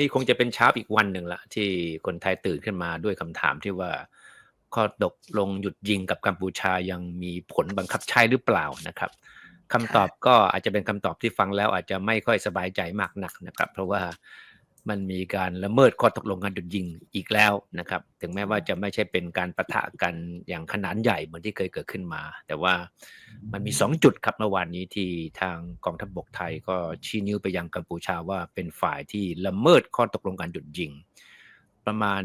นี่คงจะเป็นเช้าอีกวันหนึ่งละที่คนไทยตื่นขึ้นมาด้วยคำถามที่ว่า ข้อตกลงหยุดยิงกับกัมพูชายังมีผลบังคับใช้หรือเปล่านะครับคำตอบก็อาจจะเป็นคำตอบที่ฟังแล้วอาจจะไม่ค่อยสบายใจมากนักนะครับ เพราะว่า มันมีการละเมิดข้อตกลงการหยุดยิงอีกแล้วนะครับ ถึงแม้ว่าจะไม่ใช่เป็นการประทะกันอย่างขนาดใหญ่เหมือนที่เคยเกิดขึ้นมา แต่ว่ามันมีสองจุดครับเมื่อวานนี้ที่ทางกองทัพบกไทยก็ชี้นิ้วไปยังกัมพูชาว่าเป็นฝ่ายที่ละเมิดข้อตกลงการหยุดยิง ประมาณ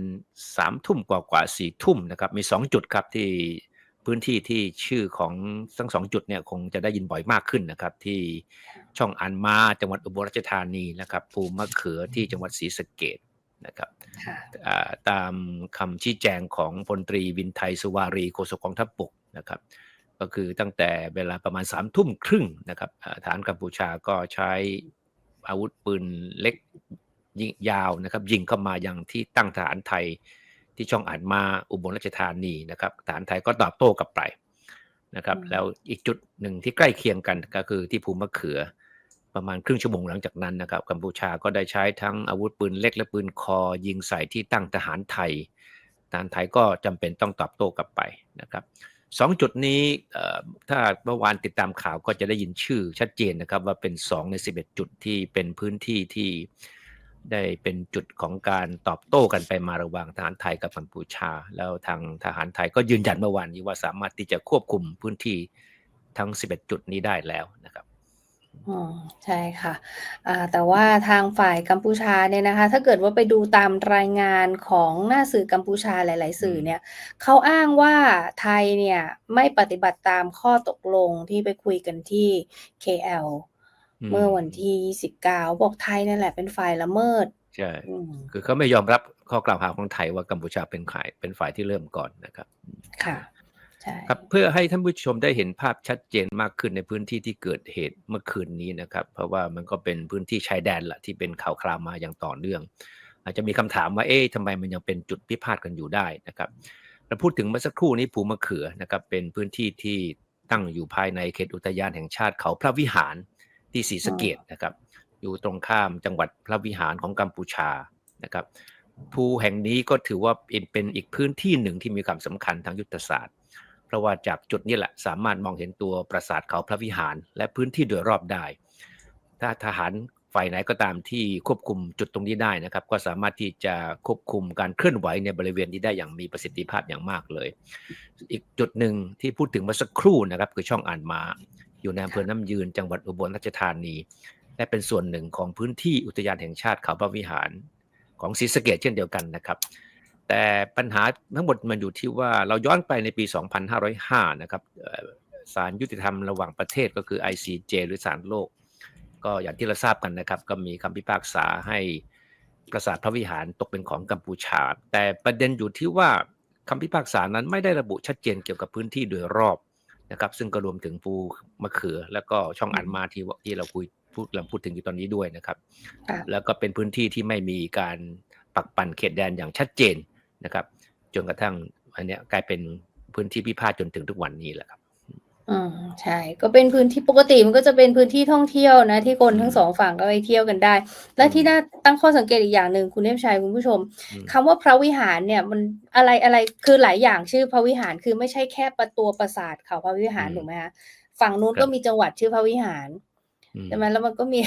สามทุ่มกว่ากว่าสี่ทุ่มนะครับมีสองจุดครับที่ พื้นที่ที่ชื่อของทั้งสองจุดเนี่ยคงจะได้ยินบ่อยมากขึ้นนะครับ ที่ช่องอันมาจังหวัดอุบลราชธานีนะครับ ภูมะเขือที่จังหวัดศรีสะเกดนะครับค่ะอ่าตามคำชี้แจงของพลตรีวินไทยสุวารีโฆษกกองทัพบกนะครับ ก็คือตั้งแต่เวลาประมาณสามทุ่มครึ่งนะครับอ่าฐานกัมพูชาก็ใช้อาวุธปืนเล็กยิงยาวนะครับ ยิงเข้ามายังที่ตั้งฐานไทย ที่ช่องอ่านมาอุบลราชธานีนะครับฐานไทยก็ตอบโต้กลับไปนะครับอืมแล้วอีกจุดหนึ่งที่ใกล้เคียงกันก็คือที่ภูมะเขือประมาณครึ่งชั่วโมงหลังจากนั้นนะครับกัมพูชาก็ได้ใช้ทั้งอาวุธปืนเล็กและปืนคอ ยิงใส่ที่ตั้งทหารไทยทหารไทยก็จำเป็นต้องตอบโต้กลับไปนะครับสองจุดนี้เอ่อถ้าเมื่อวานติดตามข่าวก็จะได้ยินชื่อชัดเจนนะครับว่าเป็น 2 ใน 11 จุดที่เป็นพื้นที่ที่ ได้เป็นจุดของการตอบโต้กันไปมาระหว่างทหารไทยกับกัมพูชา แล้วทางทหารไทยก็ยืนยันเมื่อวานนี้ว่าสามารถที่จะควบคุมพื้นที่ทั้ง 11 จุดนี้ได้แล้วนะครับอืมใช่ค่ะอ่าแต่ว่าทางฝ่ายกัมพูชาเนี่ยนะคะ ถ้าเกิดว่าไปดูตามรายงานของหน้าสื่อกัมพูชาหลาย ๆ สื่อเนี่ยเขาอ้างว่าไทยเนี่ยไม่ปฏิบัติตามข้อตกลงที่ไปคุยกันที่ KL เมื่อวันที่ 29 บอกไทยนั่นแหละเป็นฝ่ายละเมิด ใช่อืมคือเขาไม่ยอมรับข้อกล่าวหาของไทยว่ากัมพูชาเป็นฝ่ายเป็นฝ่ายที่เริ่มก่อนนะครับ ค่ะใช่ครับเพื่อให้ท่านผู้ชมได้เห็นภาพชัดเจนมากขึ้นในพื้นที่ที่เกิดเหตุเมื่อคืนนี้นะครับ เพราะว่ามันก็เป็นพื้นที่ชายแดนละที่เป็นข่าวคราวมาอย่างต่อเนื่อง อาจจะมีคำถามว่าเอ๊ะทำไมมันยังเป็นจุดพิพาทกันอยู่ได้นะครับเราพูดถึงเมื่อสักครู่นี้ภูมะเขือนะครับเป็นพื้นที่ที่ตั้งอยู่ภายในเขตอุทยานแห่งชาติเขาพระวิหาร ที่ศรีสะเกดนะครับ อยู่ตรงข้ามจังหวัดพระวิหารของกัมพูชานะครับภูแห่งนี้ก็ถือว่าเป็นเป็นอีกพื้นที่หนึ่งที่มีความสำคัญทางยุทธศาสตร์ เพราะว่าจากจุดนี้แหละสามารถมองเห็นตัวปราสาทเขาพระวิหาร และพื้นที่โดยรอบได้ ถ้าทหารฝ่ายไหนก็ตามที่ควบคุมจุดตรงนี้ได้นะครับ ก็สามารถที่จะควบคุมการเคลื่อนไหวในบริเวณนี้ได้อย่างมีประสิทธิภาพอย่างมากเลย อีกจุดหนึ่งที่พูดถึงเมื่อสักครู่นะครับคือช่องอ่านมา อยู่ในอำเภอน้ำยืนจังหวัดอุบลราชธานี และเป็นส่วนหนึ่งของพื้นที่อุทยานแห่งชาติเขาพระวิหารของศรีสะเกดเช่นเดียวกันนะครับ แต่ปัญหาทั้งหมดมันอยู่ที่ว่าเราย้อนไปในปี 2505 นะครับเอ่อศาลยุติธรรมระหว่างประเทศก็คือ ICJ หรือศาลโลก ก็อย่างที่เราทราบกันนะครับ ก็มีคำพิพากษาให้ปราสาทพระวิหารตกเป็นของกัมพูชา แต่ประเด็นอยู่ที่ว่าคำพิพากษานั้นไม่ได้ระบุชัดเจนเกี่ยวกับพื้นที่โดยรอบ นะครับ ซึ่งก็รวมถึงภูมะเขือ แล้วก็ช่องอันมาที่ว่าที่เราคุยพูดเราพูดถึงอยู่ตอนนี้ด้วยนะครับค่ะแล้วก็เป็นพื้นที่ที่ไม่มีการปักปั่นเขตแดนอย่างชัดเจนนะครับ จนกระทั่งอันเนี้ยกลายเป็นพื้นที่พิพาทจนถึงทุกวันนี้แหละครับ อืม ใช่ ก็เป็นพื้นที่ ปกติมันก็จะเป็นพื้นที่ท่องเที่ยวนะ ที่คนอืมทั้งสองฝั่งก็ไปเที่ยวกันได้ และอืมที่น่าตั้งข้อสังเกตอีกอย่างหนึ่งคุณเทพชัย คุณผู้ชม อืม คำว่าพระวิหารเนี่ยมันอะไรอะไรคือหลายอย่างชื่อพระวิหาร คือไม่ใช่แค่ประตูปราสาทเขาพระวิหารอืมถูกไหมคะ ฝั่งนู้นครับก็มีจังหวัดชื่อพระวิหาร อืมใช่ไหมแล้วมันก็มี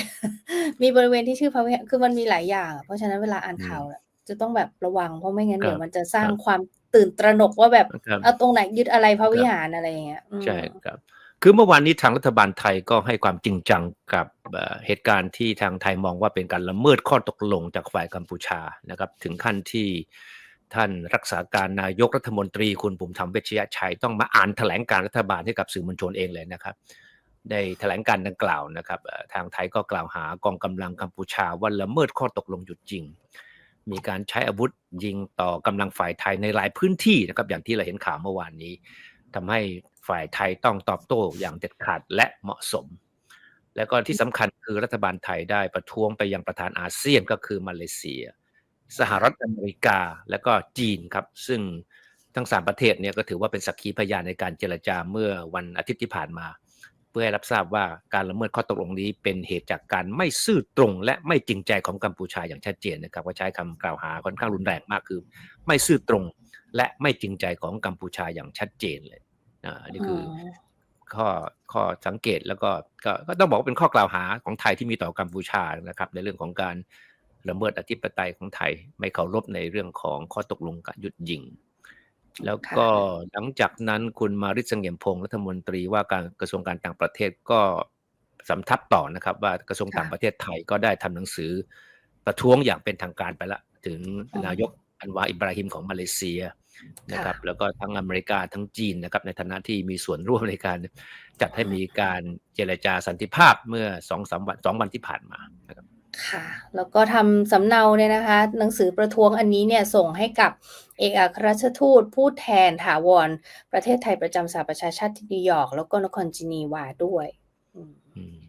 มีบริเวณที่ชื่อพระวิหาร คือมันมีหลายอย่างอะ เพราะฉะนั้นเวลาอ่านอืมข่าวน่ะจะต้องแบบระวัง เพราะไม่งั้นครับเดี๋ยวมันจะสร้างครับ ความ ตื่นตระหนกว่าแบบครับเอาตรงไหนยึดอะไรพระครับวิหารอะไรอย่างเงี้ยอืมใช่ครับ คือเมื่อวานนี้ทางรัฐบาลไทยก็ให้ความจริงจังกับเอ่อเหตุการณ์ที่ทางไทยมองว่าเป็นการละเมิดข้อตกลงจากฝ่ายกัมพูชานะครับ ถึงขั้นที่ท่านรักษาการนายกรัฐมนตรีคุณภูมิธรรมเวชยชัย ต้องมาอ่านแถลงการรัฐบาลให้กับสื่อมวลชนเองเลยนะครับ ได้แถลงการดังกล่าวนะครับเอ่อทางไทยก็กล่าวหากองกำลังกัมพูชาว่าละเมิดข้อตกลงหยุดยิง มีการใช้อาวุธยิงต่อกำลังฝ่ายไทยในหลายพื้นที่นะครับอย่างที่เราเห็นข่าวเมื่อวานนี้ทำให้ฝ่ายไทยต้องตอบโต้อย่างเด็ดขาดและเหมาะสม แล้วก็ที่สำคัญคือรัฐบาลไทยได้ประท้วงไปยังประธานอาเซียนก็คือมาเลเซีย สหรัฐอเมริกาและก็จีนครับ ซึ่งทั้งสามประเทศเนี่ยก็ถือว่าเป็นสักขีพยานในการเจรจาเมื่อวันอาทิตย์ที่ผ่านมา เพื่อให้รับทราบว่าการละเมิดข้อตกลงนี้เป็นเหตุจากการไม่ซื่อตรง และไม่จริงใจของกัมพูชาอย่างชัดเจนนะครับก็ใช้คำกล่าวหาค่อนข้างรุนแรงมากคือ ไม่ซื่อตรง และไม่จริงใจของกัมพูชาอย่างชัดเจนเลยอ่าอันนี้คืออมข้อข้อสังเกตแล้วก็ก็ก็ต้องบอกว่าเป็นข้อกล่าวหาของไทยที่มีต่อกัมพูชานะครับ ในเรื่องของการละเมิดอธิปไตยของไทย ไม่เคารพในเรื่องของข้อตกลงการหยุดยิง แล้วก็หลังจากนั้นคุณมาริศเสงี่ยมพงศ์รัฐมนตรีว่าการกระทรวงการต่างประเทศก็สำทับต่อนะครับ ว่ากระทรวงต่างประเทศไทยก็ได้ทำหนังสือประท้วงอย่างเป็นทางการไปละ ถึงนายกอันวาอิบราฮิมของมาเลเซียนะครับ แล้วก็ทั้งอเมริกาทั้งจีนนะครับ ในฐานะที่มีส่วนร่วมในการจัดให้มีการเจรจาสันติภาพเมื่อสองสามวันสองวันที่ผ่านมานะครับ ค่ะแล้วก็ทำสำเนาเนี่ยนะคะ หนังสือประท้วงอันนี้เนี่ยส่งให้กับเอกอัครราชทูตผู้แทนถาวร ประเทศไทยประจำสหประชาชาติที่นิวยอร์กแล้วก็นครจีนีวาด้วย อืมอืม